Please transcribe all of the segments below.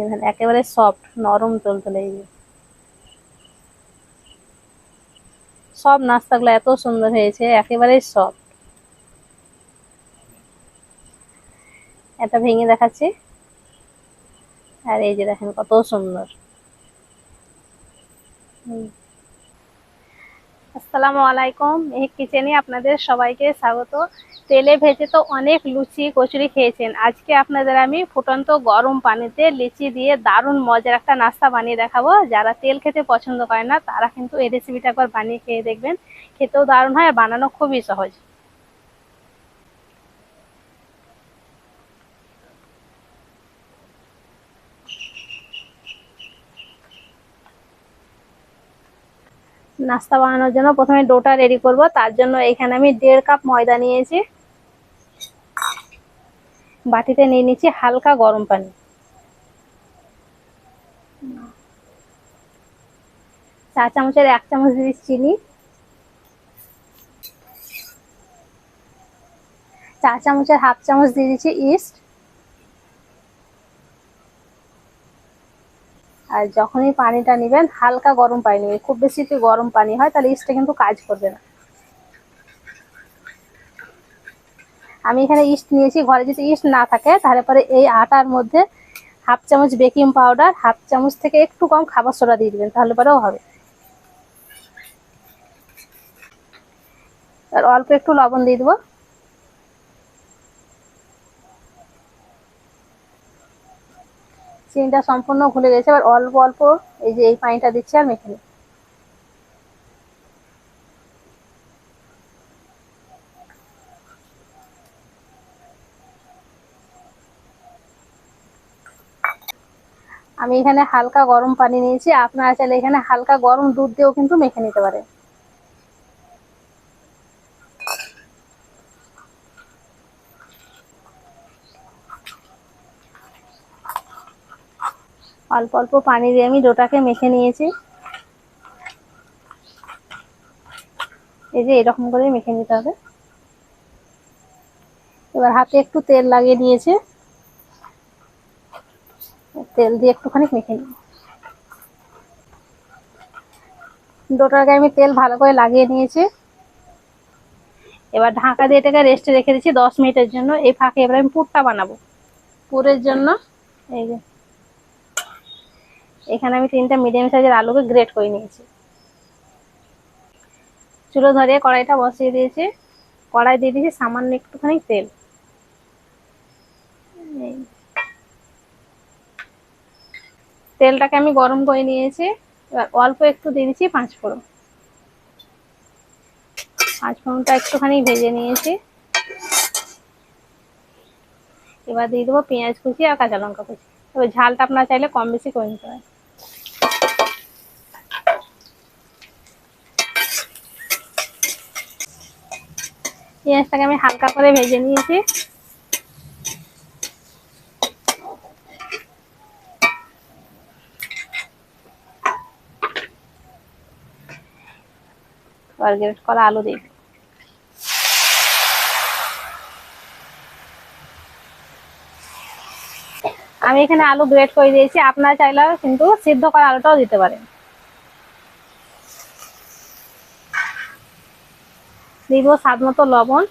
দেখেন একেবারে সফট নরম তুলতুলে এই যে। সব নাস্তাগুলো এত সুন্দর হয়েছে একেবারে সফট এটা ভেঙে দেখাচ্ছি। আর এই যে দেখেন কত সুন্দর। হুম। আসসালামু আলাইকুম। মেহেক কিচেনে আপনাদের সবাইকে স্বাগত। তেলে ভেজে তো অনেক লুচি, কচুরি খেয়েছেন। আজকে আপনাদের আমি ফুটন্ত গরম পানিতে লিচি দিয়ে দারুণ মজার একটা নাস্তা বানিয়ে দেখাবো। যারা তেল খেতে পছন্দ করে না, তারা কিন্তু এই রেসিপিটা একবার বানিয়ে খেয়ে দেখবেন। খেতেও দারুণ হয় আর বানানো খুবই সহজ। নাস্তা বানানোর জন্য প্রথমে ডোটা রেডি করব। তার জন্য এখানে আমি দেড় কাপ ময়দা নিয়েছি। বাটিতে নিয়ে নিচ্ছি হালকা গরম পানি। চা চামচের এক চামচ দিচ্ছি চিনি। চা চামচের হাফ চামচ দিয়ে দিচ্ছি ইস্ট। আর যখনই পানিটা নেবেন, হালকা গরম পানি নেবেন। খুব বেশি যদি গরম পানি হয়, তাহলে ইস্টটা কিন্তু কাজ করবে না। আমি এখানে ইস্ট নিয়েছি। ঘরে যদি ইস্ট না থাকে, তাহলে পরে এই আটার মধ্যে হাফ চামচ বেকিং পাউডার, হাফ চামচ থেকে একটু কম খাবার সোডা দিয়ে দিবেন, তাহলে পরেও হবে। আর অল্প একটু লবণ দিয়ে দেবো। চিনিটা সম্পূর্ণ ঘুলে গেছে, এবার অল্প অল্প এই যে এই পানিটা দিচ্ছি আর মেখে নিই আমি এখানে হালকা গরম পানি নিয়েছি, আপনারা চাইলে এখানে হালকা গরম দুধ দিয়েও কিন্তু মেখে নিতে পারেন। অল্প অল্প পানি দিয়ে আমি ডোটাকে মেখে নিয়েছি। এই যে এরকম করে মেখে নিতে হবে। এবার হাতে একটু তেল লাগিয়ে নিয়েছে। তেল দিয়ে একটুখানি মেখে নিই। ডোটার গায়ে আমি তেল ভালো করে লাগিয়ে নিয়েছি। এবার ঢাকা দিয়ে এটাকে রেস্টে রেখে দিচ্ছি দশ মিনিটের জন্য। এই ফাঁকে এবার আমি পুরটা বানাবো। পুরের জন্য এই যে এখানে আমি তিনটা মিডিয়াম সাইজের আলুকে গ্রেট করে নিয়েছি। চুলো ধরিয়ে কড়াইটা বসিয়ে দিয়েছি। কড়াই দিয়ে দিয়েছি সামান্য একটুখানি তেল। তেলটাকে আমি গরম করে নিয়েছি। এবার অল্প একটু দিয়ে দিচ্ছি পাঁচ ফোড়ন। পাঁচ ফোড়নটা একটুখানি ভেজে নিয়েছি। এবার দিয়ে দেবো পেঁয়াজ কুচি আর কাঁচা লঙ্কা কুচি। এবার ঝালটা আপনার চাইলে কম বেশি করে নিতে পারেন। পেঁয়াজটাকে আমি হালকা করে ভেজে নিয়েছি। করা আলু দিই আমি এখানে আলু গ্রেট করে দিয়েছি, আপনারা চাইলে কিন্তু সিদ্ধ করা আলুটাও দিতে পারেন। দিব স্বাদ মতো লবণ।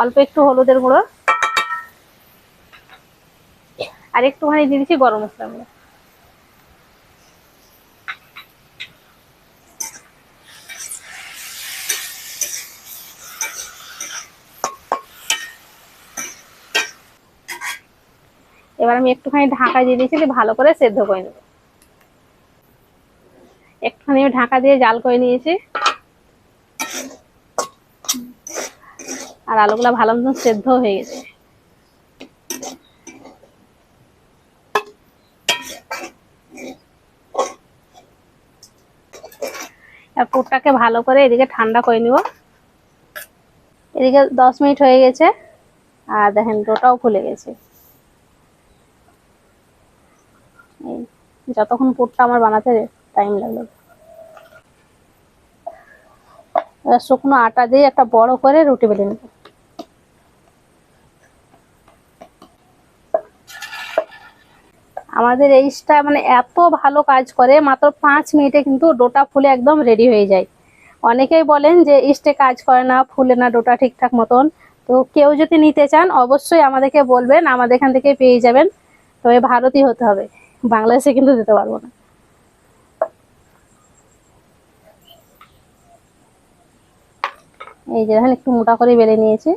অল্প একটু হলুদের গুঁড়ো। আর একটুখানি দিয়ে দিচ্ছি গরম মশলা গুঁড়ো। এবার আমি একটুখানি ঢাকা দিয়ে দিয়েছি ভালো করে সেদ্ধ করে নেব। আমি ঢাকা দিয়ে জাল করে নিয়েছি। আর আলুগুলো ভালো মতন সেদ্ধ হয়ে গেছে। আর পুরটাকে ভালো করে এদিকে ঠান্ডা করে নিব। এদিকে দশ মিনিট হয়ে গেছে, আর দেখেন ডোটাও ফুলে গেছে। যতক্ষণ পুরটা আমার বানাতে টাইম লাগল এবার শুকনো আটা দিয়ে একটা বড় করে রুটি বেলে নেব। আমাদের এইসটা মানে এত ভালো কাজ করে, মাত্র পাঁচ মিনিটে কিন্তু ডোটা ফুলে একদম রেডি হয়ে যায়। অনেকেই বলেন যে, ইস্টে কাজ করে না, ফুলে না ডোটা ঠিকঠাক মতন। তো কেউ যদি নিতে চান, অবশ্যই আমাদেরকে বলবেন, আমাদের এখান থেকে পেয়ে যাবেন। তবে ভারতীয় হতে হবে। বাংলাদেশে কিন্তু দিতে পারব না। এই যে দেখেন, একটু মোটা করে বেলে নিয়েছি।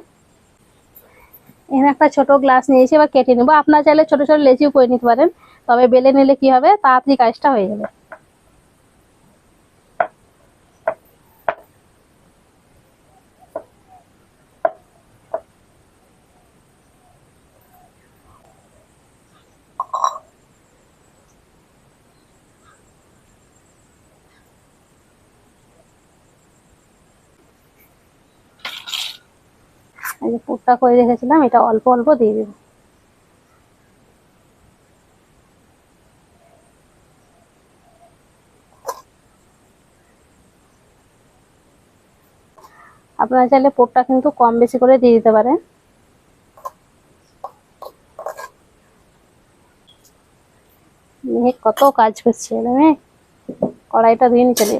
এখানে একটা ছোট গ্লাস নিয়েছি, এবার কেটে নেব। আপনার চাইলে ছোট ছোট লেচিও করে নিতে পারেন, তবে বেলে নিলে কি হবে? তাড়াতাড়ি কাজটা হয়ে যাবে। এই যে পুরটা করে রেখেছিলাম, এটা অল্প অল্প দিয়ে দেবো। আপনারা চাইলে পোটটা কিন্তু কম বেশি করে দিয়ে দিতে পারেন। মেয়ে কত কাজ করছে, মেয়ে? কড়াইটা ধুয়ে এলো মানে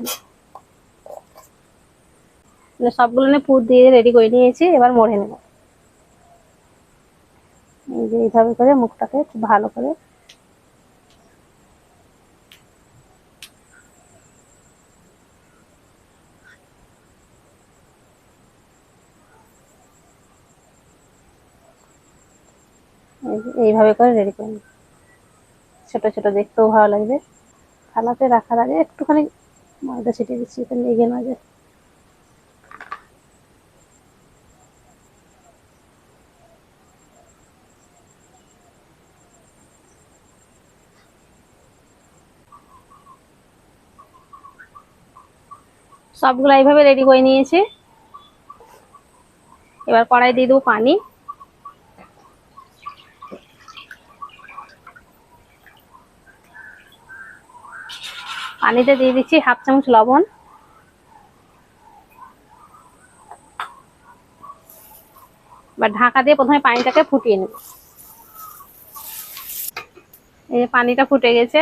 সবগুলো নিয়ে পুর দিয়ে রেডি করে নিয়েছি, এবার মরে নেব। এই যে এইভাবে করে মুখটাকে খুব ভালো করে এই এইভাবে করে রেডি করে নিই ছোট ছোট দেখতেও ভালো লাগবে। থালাতে রাখার আগে একটুখানি ময়দা ছিটিয়ে দিচ্ছি, এটা লেগে না যায়। সবগুলো এইভাবে রেডি করে নিয়েছি। এবার কড়াই দিয়ে দেবো পানি। পানিতে দিয়ে দিচ্ছি হাফ চামচ লবণ। এবার ঢাকা দিয়ে প্রথমে পানিটাকে ফুটিয়ে নেব। এই পানিটা ফুটে গেছে।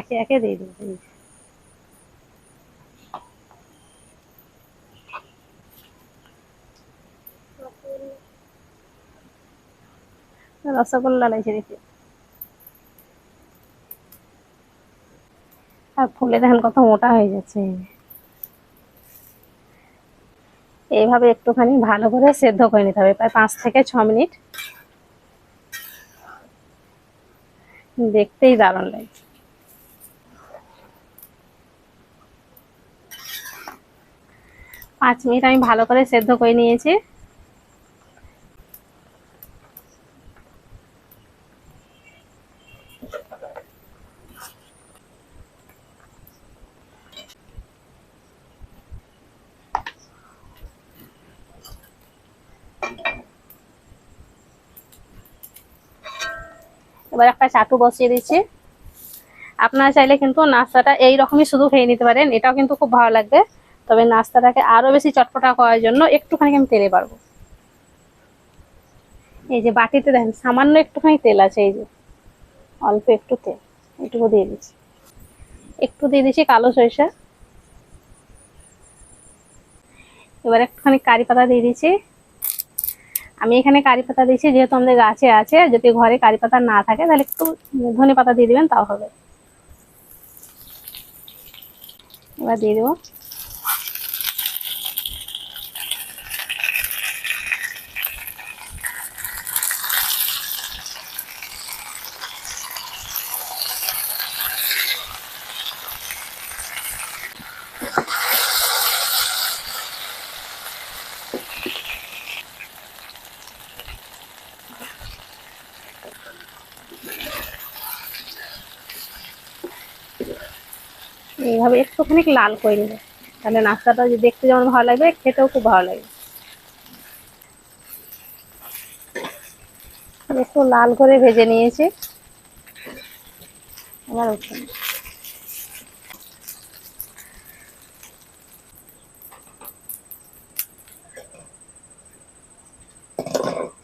একে একে দিয়ে দেবো রসগোল্লা লাগছে দেখি। আর ফুলে দেখেন কত মোটা হয়ে যাচ্ছে এইভাবে একটুখানি ভালো করে সেদ্ধ করে নিতে হবে, প্রায় পাঁচ থেকে ছ মিনিট। দেখতেই দারুণ লাগছে। পাঁচ মিনিট আমি ভালো করে সেদ্ধ করে নিয়েছি। এবার একটা চাটু বসিয়ে দিচ্ছি। আপনারা চাইলে কিন্তু নাস্তাটা এই রকমই শুধু খেয়ে নিতে পারেন, এটাও কিন্তু খুব ভালো লাগবে। তবে নাস্তাটাকে আরও বেশি চটপটা করার জন্য একটুখানি আমি তেলে পারব। এই যে বাটিতে দেখেন, সামান্য একটুখানি তেল আছে, এই যে অল্প একটু তেল এটুকু দিয়ে দিচ্ছি। একটু দিয়ে দিচ্ছি কালো সরিষা। এবার একটুখানি কারি পাতা দিয়ে দিচ্ছি। আমি এখানে কারি পাতা দিচ্ছি যেহেতু আমাদের গাছে আছে, যদি ঘরে কারি পাতা না থাকে, তাহলে একটু ধনে পাতা দিয়ে দিবেন, তাও হবে। এবার দিয়ে দেবো। এইভাবে একটুখানি লাল করে নেবে। তাহলে নাস্তাটা দেখতে যেমন ভালো লাগবে, খেতেও খুব ভালো লাগবে। একটু লাল করে ভেজে নিয়েছি। উঠে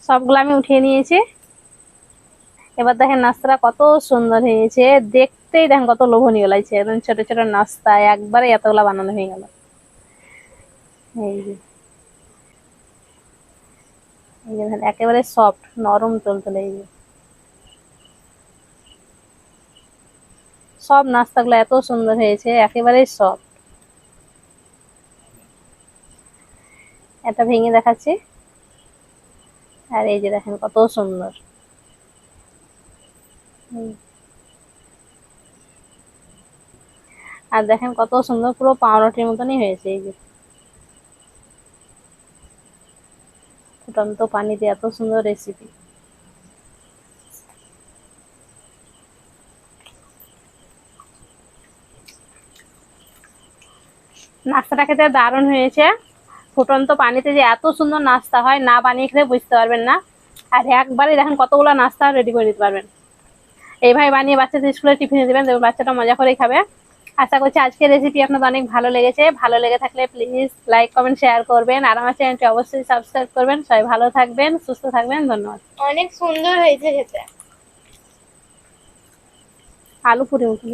সবগুলো আমি উঠিয়ে নিয়েছি। এবার দেখেন নাস্তাটা কত সুন্দর হয়েছে। দেখতেই দেখেন কত লোভনীয় লাগছে। একদম ছোট ছোট নাস্তা একবারে এতগুলা বানানো হয়ে গেল। একেবারে সফট নরম তুলতুলে এই যে। সব নাস্তাগুলো এত সুন্দর হয়েছে, একেবারেই সফট এটা ভেঙে দেখাচ্ছি। আর এই যে দেখেন কত সুন্দর। হুম। আর দেখেন কত সুন্দর পুরো পাউরুটির মতনই হয়েছে এই যে। ফুটন্ত পানি দিয়ে এত সুন্দর রেসিপি নাস্তাটা খেতে দারুণ হয়েছে। ফুটন্ত পানিতে যে এত সুন্দর নাস্তা হয়, না বানিয়ে খেলে বুঝতে পারবেন না। আর একবারে দেখেন কতগুলো নাস্তা রেডি করে দিতে পারবেন। এইভাবে বানিয়ে বাচ্চাদের স্কুলে টিফিনে দেবেন বাচ্চাটা মজা করেই খাবে। আশা করছি আজকের রেসিপি আপনাদের অনেক ভালো লেগেছে। ভালো লেগে থাকলে প্লিজ লাইক কমেন্ট শেয়ার করবেন। আর আমার চ্যানেলটি অবশ্যই সাবস্ক্রাইব করবেন। সবাই ভালো থাকবেন সুস্থ থাকবেন ধন্যবাদ। অনেক সুন্দর হয়েছে খেতে। আলু পুরি উঠুন